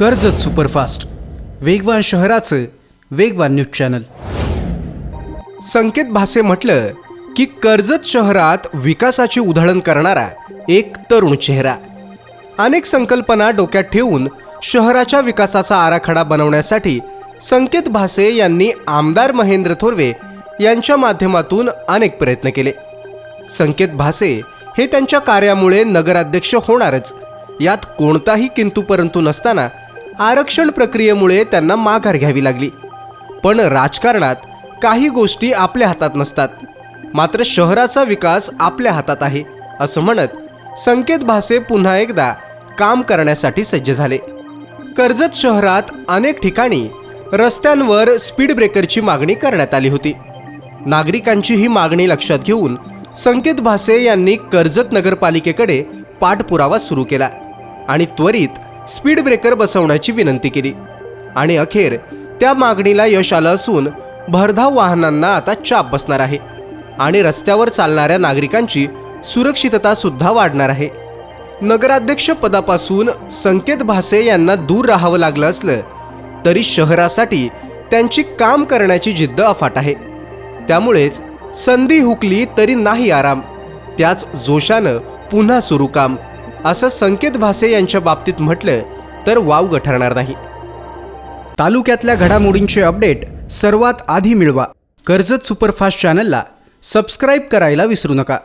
Karjat superfast. वेगवान शहराचं वेगवान न्यूज चॅनल. संकेत भासे म्हटलं की कर्जत शहरात विकासाची उधळण करणारा एक तरुण चेहरा. अनेक संकल्पना डोक्यात ठेवून शहराच्या विकासाचा आराखडा बनवण्यासाठी संकेत भासे यांनी आमदार महेंद्र थोरवे यांच्या माध्यमातून अनेक प्रयत्न केले. संकेत भासे हे त्यांच्या कार्यामुळे नगराध्यक्ष होणारच. यात कोणताही किंतू परंतु नसताना आरक्षण प्रक्रियेमुळे त्यांना माघार घ्यावी लागली. पण राजकारणात काही गोष्टी आपल्या हातात नसतात. मात्र शहराचा विकास आपल्या हातात आहे असं म्हणत संकेत भासे पुन्हा एकदा काम करण्यासाठी सज्ज झाले. कर्जत शहरात अनेक ठिकाणी रस्त्यांवर स्पीड ब्रेकरची मागणी करण्यात आली होती. नागरिकांची ही मागणी लक्षात घेऊन संकेत भासे यांनी कर्जत नगरपालिकेकडे पाठपुरावा सुरू केला आणि त्वरित स्पीड ब्रेकर बसवण्याची विनंती केली. आणि अखेर त्या मागणीला यश आलं असून भरधाव वाहनांना आता चाप बसणार आहे आणि रस्त्यावर चालणाऱ्या नागरिकांची सुरक्षितता सुद्धा वाढणार आहे. नगराध्यक्ष पदापासून संकेत भासे यांना दूर राहावं लागलं असलं तरी शहरासाठी त्यांची काम करण्याची जिद्द अफाट आहे. त्यामुळेच संधी हुकली तरी नाही आराम. त्याच जोशानं पुन्हा सुरू काम. असं संकेत भासे यांच्या बाबतीत म्हटलं तर वावगं ठरणार नाही. तालुक्यातल्या घडामोडींचे अपडेट सर्वात आधी मिळवा. कर्जत सुपरफास्ट चॅनलला सबस्क्राईब करायला विसरू नका.